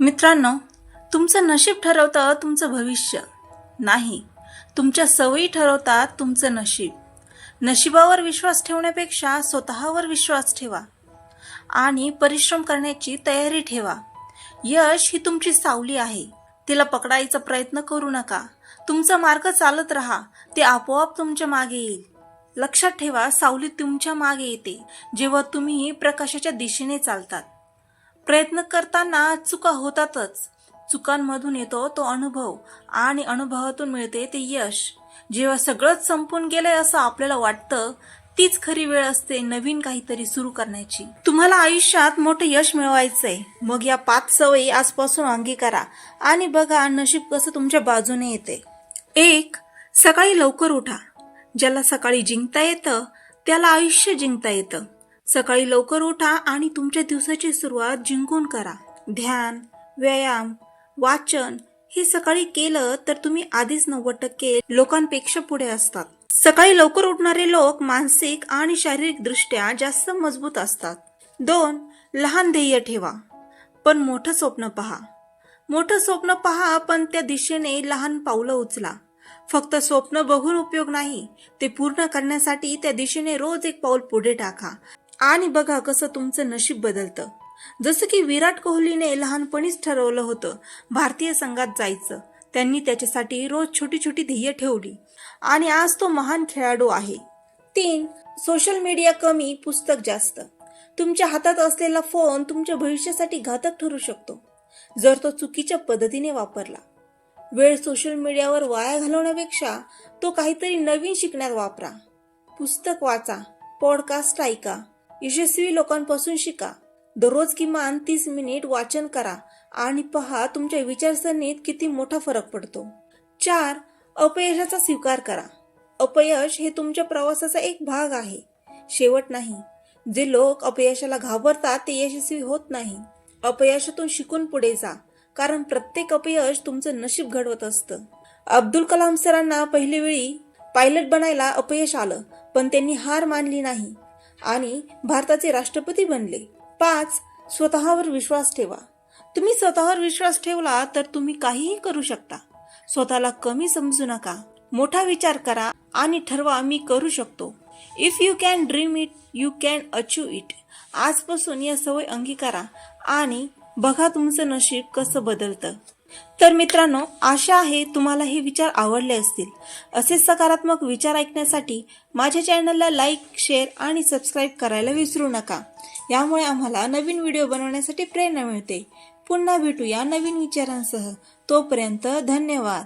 मित्रांनो तुमचं नशीब ठरवतं तुमचं भविष्य. नाही तुमच्या सवयी ठरवतात तुमचं नशीब. नशिबावर विश्वास ठेवण्यापेक्षा स्वतःवर विश्वास ठेवा. आणि परिश्रम करण्याची तयारी ठेवा. यश ही तुमची सावली आहे. तिला पकडायचा प्रयत्न करू नका. तुमचा मार्ग चालत राहा. ते आपोआप तुमच्या मागे येईल. लक्षात ठेवा सावली तुमच्या मागे येते. जेव्हा तुम्ही प्रकाशाच्या दिशेने चालतात. प्रयत्न करताना चुका होतातच. चुकांमधून येतो तो अनुभव आणि अनुभवातून मिळते ते यश. जेव्हा सगळंच संपून गेलंय असं आपल्याला वाटतं तीच खरी वेळ असते नवीन काहीतरी सुरू करण्याची. तुम्हाला आयुष्यात मोठं यश मिळवायचंय. मग या पाच सवयी आजपासून अंगीकारा आणि बघा नशीब कसं तुमच्या बाजूने येते. एक सकाळी लवकर उठा. ज्याला सकाळी जिंकता येतं त्याला आयुष्य जिंकता येतं. सकाळी लवकर उठा आणि तुमच्या दिवसाची सुरुवात जिंकून करा. ध्यान व्यायाम वाचन हे सकाळी केलं तर तुम्ही आधीच नव्वद टक्के लोकांपेक्षा पुढे असतात. सकाळी लवकर उठणारे लोक मानसिक आणि शारीरिक दृष्ट्या जास्त मजबूत असतात. दोन लहान ध्येय ठेवा. पण मोठं स्वप्न पहा. मोठं स्वप्न पहा पण त्या दिशेने लहान पावलं उचला. फक्त स्वप्न बघून उपयोग नाही ते पूर्ण करण्यासाठी त्या दिशेने रोज एक पाऊल पुढे टाका. आणि बघा कसं तुमचं नशीब बदलतं. जसं की विराट कोहलीने लहानपणीच ठरवलं होतं भारतीय संघात जायचं. त्यांनी त्याच्यासाठी रोज छोटी छोटी ध्येय ठेवली. आणि आज तो महान खेळाडू आहे. तीन सोशल मीडिया कमी पुस्तक जास्त. तुमच्या हातात असलेला फोन तुमच्या भविष्यासाठी घातक ठरू शकतो. जर तो चुकीच्या पद्धतीने वापरला. वेळ सोशल मीडियावर वाया घालवण्यापेक्षा तो काहीतरी नवीन शिकण्यात वापरा. पुस्तक वाचा पॉडकास्ट ऐका. यशस्वी लोकांपासून शिका. दररोज किमान तीस मिनिट वाचन करा आणि पहा तुमच्या विचारसरणीत किती मोठा फरक पडतो. चार अपयशाचा स्वीकार करा. अपयश हे तुमच्या प्रवासाचा एक भाग आहे. शेवट नाही. जे लोक अपयशाला घाबरतात ते यशस्वी होत नाही. अपयशातून शिकून पुढे जा कारण प्रत्येक अपयश तुमचं नशीब घडवत असतं. अब्दुल कलाम सरांना पहिली वेळी पायलट बनायला अपयश आलं पण त्यांनी हार मानली नाही. आणि भारताचे राष्ट्रपती बनले. पाच स्वतःवर विश्वास ठेवा. तुम्ही स्वतःवर विश्वास ठेवला तर तुम्ही काहीही करू शकता. स्वतःला कमी समजू नका. मोठा विचार करा आणि ठरवा मी करू शकतो. If you can dream it you can achieve it आजपासून या सवय अंगीकारा आणि बघा तुमचं नशीब कसं बदलतं. तर मित्रांनो आशा आहे तुम्हाला हे विचार आवडले असतील. असे सकारात्मक विचार ऐकण्यासाठी माझ्या चॅनलला लाईक शेअर आणि सबस्क्राईब करायला विसरू नका. यामुळे आम्हाला नवीन व्हिडिओ बनवण्यासाठी प्रेरणा मिळते. पुन्हा भेटूया नवीन विचारांसह. तोपर्यंत धन्यवाद.